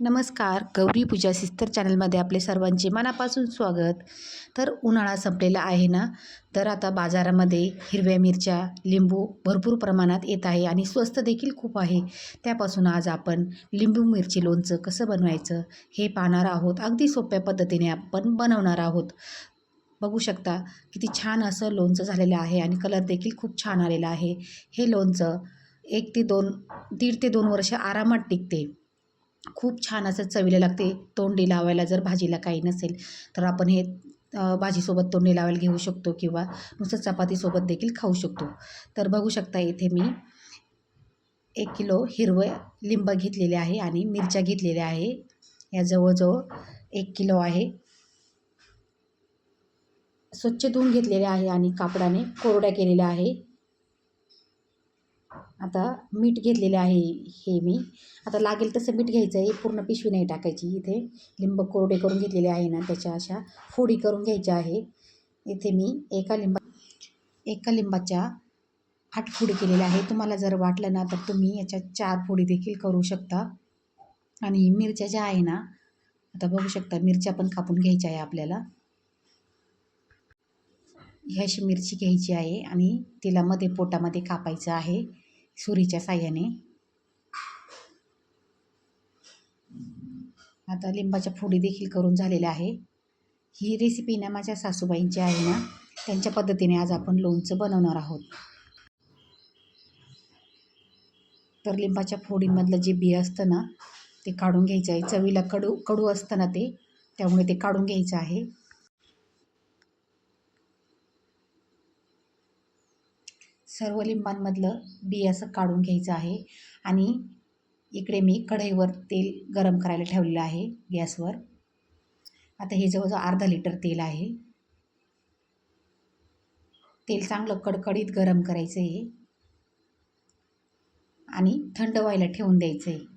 नमस्कार. गौरी पूजा सिस्टर चॅनलमध्ये आपले सर्वांचे मनापासून स्वागत. तर उन्हाळा संपलेला आहे ना? तर आता बाजारामध्ये हिरव्या मिरच्या लिंबू भरपूर प्रमाणात येत आहे आणि स्वस्त देखील खूप आहे. त्यापासून आज आपण लिंबू मिरची लोणचं कसं बनवायचं हे पाहणार आहोत. अगदी सोप्या पद्धतीने आपण बनवणार आहोत. बघू शकता किती छान असं लोणचं झालेलं आहे आणि कलर देखील खूप छान आलेला आहे. हे लोणचं एक ते दोन दीड ते दोन वर्ष आरामात टिकते. खूप छान असं चवीला लागते. तोंडी लावायला जर भाजीला काही नसेल तर आपण हे भाजीसोबत तोंडी लावायला घेऊ शकतो किंवा नुसतं चपातीसोबत देखील खाऊ शकतो. तर बघू शकता इथे मी एक किलो हिरवं लिंब घेतलेले आहे आणि मिरच्या घेतलेल्या आहे. या जवळजवळ एक किलो आहे. स्वच्छ धुवून घेतलेल्या आहे आणि कापडाने कोरड्या केलेल्या आहे. आता मीठ घेतलेले आहे हे मी. आता लागेल तसं मीठ घ्यायचं आहे. पूर्ण पिशवी नाही टाकायची इथे. लिंब कोरडे करून घेतलेले आहे ना त्याच्या अशा फोडी करून घ्यायच्या आहे. इथे मी एका लिंबा एका लिंबाच्या आठ फोडी केलेल्या आहे तुम्हाला जर वाटलं ना तर तुम्ही याच्या चार फोडी देखील करू शकता. आणि मिरच्या ज्या आहे ना आता बघू शकता मिरच्या पण कापून घ्यायच्या आहे आपल्याला. ह्याशी मिरची घ्यायची आहे आणि तिला मध्ये पोटामध्ये कापायचं आहे. सुरीच्या साह्याने. आता लिंबाच्या फोडी देखील करून झालेल्या आहे. ही रेसिपी ना माझ्या सासूबाईंची आहे ना त्यांच्या पद्धतीने आज आपण लोणचं बनवणार आहोत. तर लिंबाच्या फोडींमधलं जे बी असतं ना ते काढून घ्यायचं आहे. चवीला कडू कडू असतं ना ते त्यामुळे ते काढून घ्यायचं आहे. सर्व लिंबांमधलं बी असं काढून घ्यायचं आहे. आणि इकडे मी कढईवर तेल गरम करायला ठेवलेलं आहे गॅसवर. आता हे जवळजवळ अर्धा लिटर तेल आहे. तेल चांगलं कडकडीत गरम करायचं आहे. आणि थंड व्हायला ठेवून द्यायचं आहे.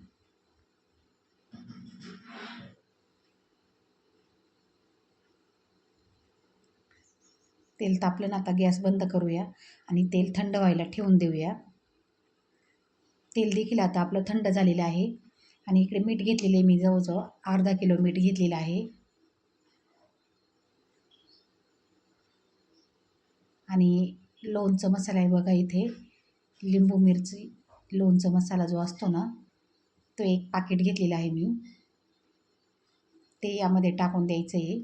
तेल तापलं ना आता गॅस बंद करूया आणि तेल थंड व्हायला ठेवून देऊया. तेल देखील आता आपलं थंड झालेलं आहे आणि इकडे मीठ घेतलेले मी जवळजवळ अर्धा किलो मीठ घेतलेलं आहे. आणि लोणचं मसाला आहे बघा इथे. लिंबू मिरची लोणचं मसाला जो असतो ना तो एक पाकिट घेतलेला आहे मी. ते यामध्ये टाकून द्यायचं आहे.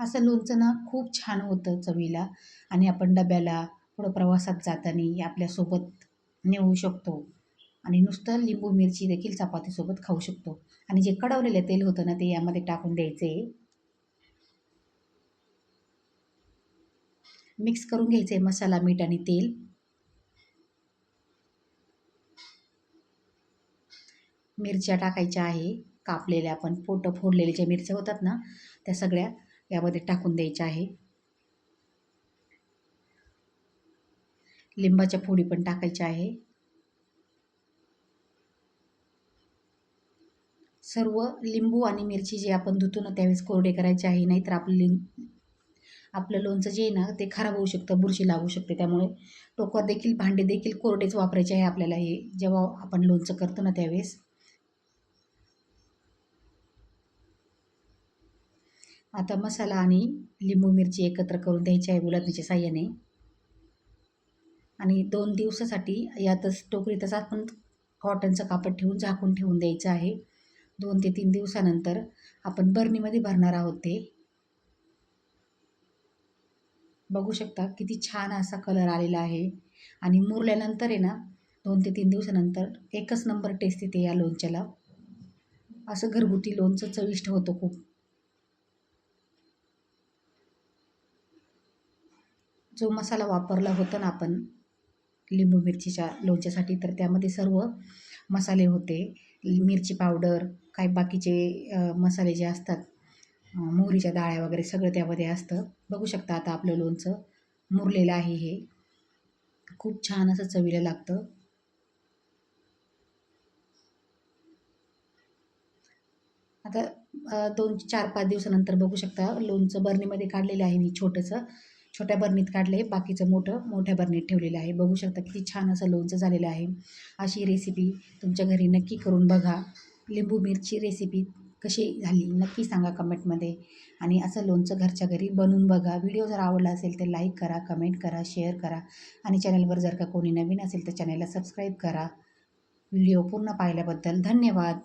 असं लोणचं ना खूप छान होतं चवीला. आणि आपण डब्याला पुढं प्रवासात जाताना आपल्यासोबत नेऊ शकतो. आणि नुसतं लिंबू मिरची देखील चपातीसोबत खाऊ शकतो. आणि जे कडवलेलं तेल होतं ना ते यामध्ये टाकून द्यायचे. मिक्स करून घ्यायचे मसाला मीठ आणि तेल. मिरच्या टाकायच्या आहे. कापलेल्या आपण पोटं फोडलेल्या ज्या मिरच्या होतात ना त्या सगळ्या यामध्ये टाकून द्यायच्या आहे. लिंबाच्या फोडी पण टाकायच्या आहे. सर्व लिंबू आणि मिरची जे आपण धुतो ना त्यावेळेस कोरडे करायचे आहे नाहीतर आपलं लिं आपलं लोणचं जे आहे ना ते खराब होऊ शकतं बुरशी लागू शकते. त्यामुळे टोकर देखील भांडे देखील कोरडेच वापरायचे आहे आपल्याला हे जेव्हा आपण लोणचं करतो ना त्यावेळेस. आता मसाला आणि लिंबू मिरची एकत्र करून द्यायची आहे गुलाबीच्या साह्याने. आणि दोन दिवसासाठी यातच टोकरीतच आपण कॉटनचं कापड ठेवून झाकून ठेवून द्यायचं आहे. दोन ते तीन दिवसानंतर आपण बर्नीमध्ये भरणार आहोत ते. बघू शकता किती छान असा कलर आलेला आहे. आणि मुरल्यानंतर आहे ना दोन ते तीन दिवसानंतर एकच नंबर टेस्ट येते या लोणच्याला. असं घरगुती लोणचं चविष्ट होतं खूप. जो मसाला वापरला होता ना आपण लिंबू मिरचीच्या लोणच्यासाठी तर त्यामध्ये सर्व मसाले होते. मिरची पावडर काय बाकीचे मसाले जे असतात मोहरीच्या डाळ्या वगैरे सगळं त्यामध्ये असतं. बघू शकता आता आपलं लोणचं मुरलेलं आहे हे. खूप छान असं चवीला लागतं. आता दोन चार पाच दिवसानंतर बघू शकता लोणचं बर्नीमध्ये काढलेलं आहे मी छोटंसं. छोट्या बरणीत काढले बाकीचं मोठं मोठ्या बरणीत ठेवलेलं आहे. बघू शकता किती छान असं लोणचं झालेलं आहे. अशी रेसिपी तुमच्या घरी नक्की करून बघा. लिंबू मिरची रेसिपी कशी झाली नक्की सांगा कमेंटमध्ये आणि असं लोणचं घरच्या घरी बनवून बघा. व्हिडिओ जर आवडला असेल तर लाईक करा कमेंट करा शेअर करा. आणि चॅनलवर जर का कोणी नवीन असेल तर चॅनलला सबस्क्राईब करा. व्हिडिओ पूर्ण पाहिल्याबद्दल धन्यवाद.